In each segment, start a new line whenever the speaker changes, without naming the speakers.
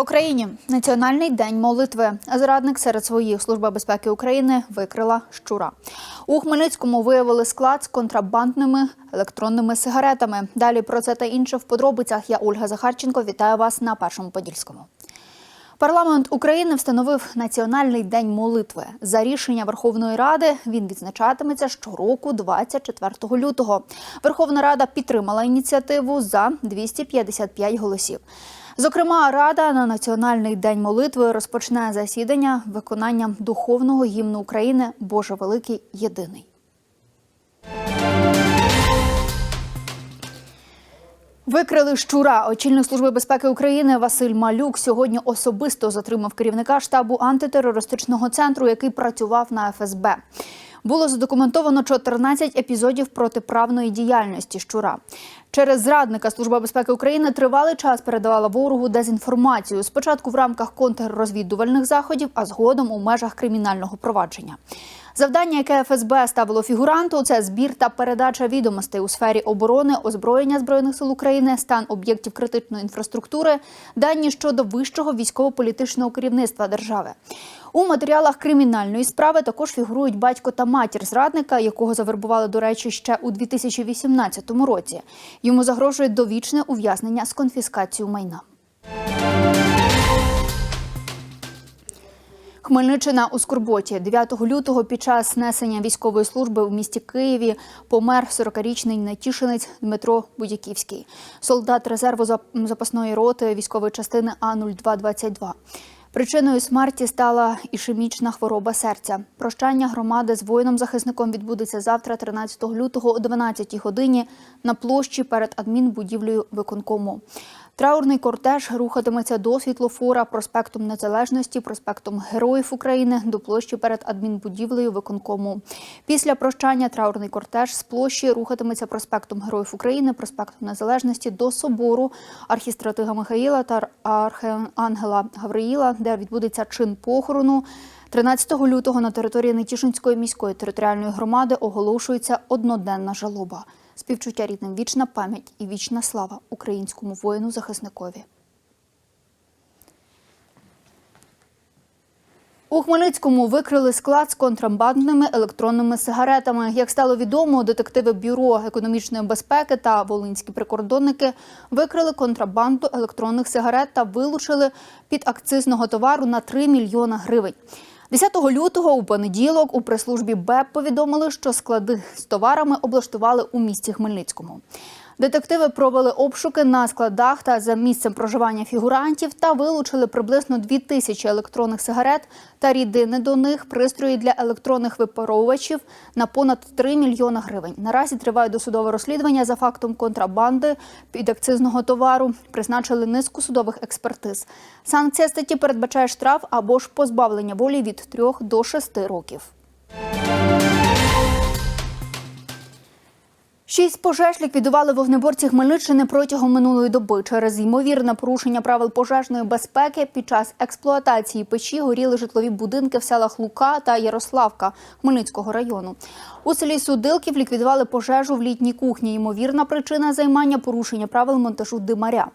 Україні національний день молитви. Зрадник серед своїх служба безпеки України викрила щура. У Хмельницькому виявили склад з контрабандними електронними сигаретами. Далі про це та інше в подробицях. Я Ольга Захарченко. Вітаю вас на першому подільському. Парламент України встановив Національний день молитви. За рішення Верховної Ради він відзначатиметься щороку 24 лютого. Верховна Рада підтримала ініціативу за 255 голосів. Зокрема, Рада на Національний день молитви розпочне засідання виконанням духовного гімну України Боже Великий Єдиний. Викрили щура. Очільник служби безпеки України Василь Малюк сьогодні особисто затримав керівника штабу антитерористичного центру, який працював на ФСБ. Було задокументовано 14 епізодів протиправної діяльності щура. Через зрадника Служба безпеки України тривалий час передавала ворогу дезінформацію. Спочатку в рамках контррозвідувальних заходів, а згодом у межах кримінального провадження. Завдання, яке ФСБ ставило фігуранту, це збір та передача відомостей у сфері оборони, озброєння збройних сил України, стан об'єктів критичної інфраструктури, дані щодо вищого військово-політичного керівництва держави. У матеріалах кримінальної справи також фігурують батько та матір зрадника, якого завербували, до речі, ще у 2018 році. Йому загрожує довічне ув'язнення з конфіскацією майна. Хмельниччина у Скорботі 9 лютого під час несення військової служби у місті Києві помер 40-річний нетішинець Дмитро Будяківський, солдат резерву запасної роти військової частини А 0222 Причиною смерті стала ішемічна хвороба серця. Прощання громади з воїном-захисником відбудеться завтра, 13 лютого о 12 годині на площі перед адмінбудівлею виконкому. Траурний кортеж рухатиметься до світлофора проспектом Незалежності, проспектом Героїв України до площі перед адмінбудівлею виконкому. Після прощання траурний кортеж з площі рухатиметься проспектом Героїв України, проспектом Незалежності до собору архістратига Михаїла та архіангела Гавриїла, де відбудеться чин похорону. 13 лютого на території Нетішинської міської територіальної громади оголошується одноденна жалоба. Співчуття рідним вічна пам'ять і вічна слава українському воїну-захисникові. У Хмельницькому викрили склад з контрабандними електронними сигаретами. Як стало відомо, детективи бюро економічної безпеки та волинські прикордонники викрили контрабанду електронних сигарет та вилучили під акцизного товару на 3 мільйона гривень. 10 лютого у понеділок у прес-службі БЕП повідомили, що склади з товарами облаштували у місті Хмельницькому. Детективи провели обшуки на складах та за місцем проживання фігурантів та вилучили приблизно 2 тисячі електронних сигарет та рідини до них, пристрої для електронних випаровувачів на понад 3 мільйона гривень. Наразі триває досудове розслідування за фактом контрабанди підакцизного товару. Призначили низку судових експертиз. Санкція статті передбачає штраф або ж позбавлення волі від 3 до 6 років. Шість пожеж ліквідували вогнеборці Хмельниччини протягом минулої доби. Через ймовірне порушення правил пожежної безпеки під час експлуатації печі горіли житлові будинки в селах Лука та Ярославка Хмельницького району. У селі Судилків ліквідували пожежу в літній кухні. Ймовірна причина займання порушення правил монтажу димаря.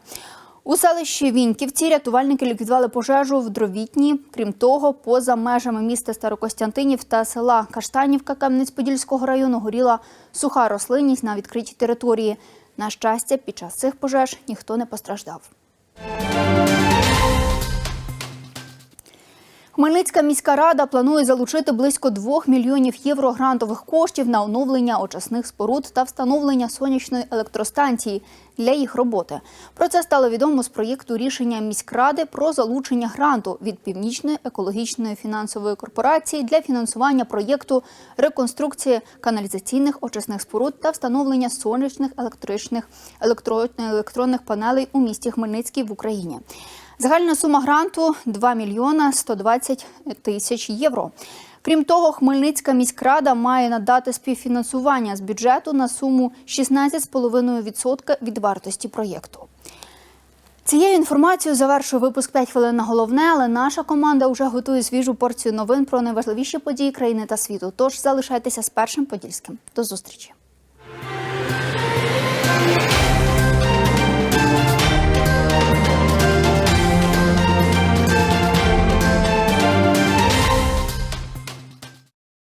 У селищі Віньківці рятувальники ліквідували пожежу в дровітні. Крім того, поза межами міста Старокостянтинів та села Каштанівка Кам'янець-Подільського району горіла суха рослинність на відкритій території. На щастя, під час цих пожеж ніхто не постраждав. Хмельницька міська рада планує залучити близько 2 мільйонів євро грантових коштів на оновлення очисних споруд та встановлення сонячної електростанції для їх роботи. Про це стало відомо з проєкту рішення міськради про залучення гранту від північної екологічної фінансової корпорації для фінансування проєкту реконструкції каналізаційних очисних споруд та встановлення сонячних електричних електро... електронних панелей у місті Хмельницький в Україні. Загальна сума гранту 2 мільйона 120 тисяч євро. Крім того, Хмельницька міськрада має надати співфінансування з бюджету на суму 16,5% від вартості проєкту. Цією інформацією завершую випуск 5 хвилин на головне, але наша команда вже готує свіжу порцію новин про найважливіші події країни та світу. Тож залишайтеся з першим подільським. До зустрічі.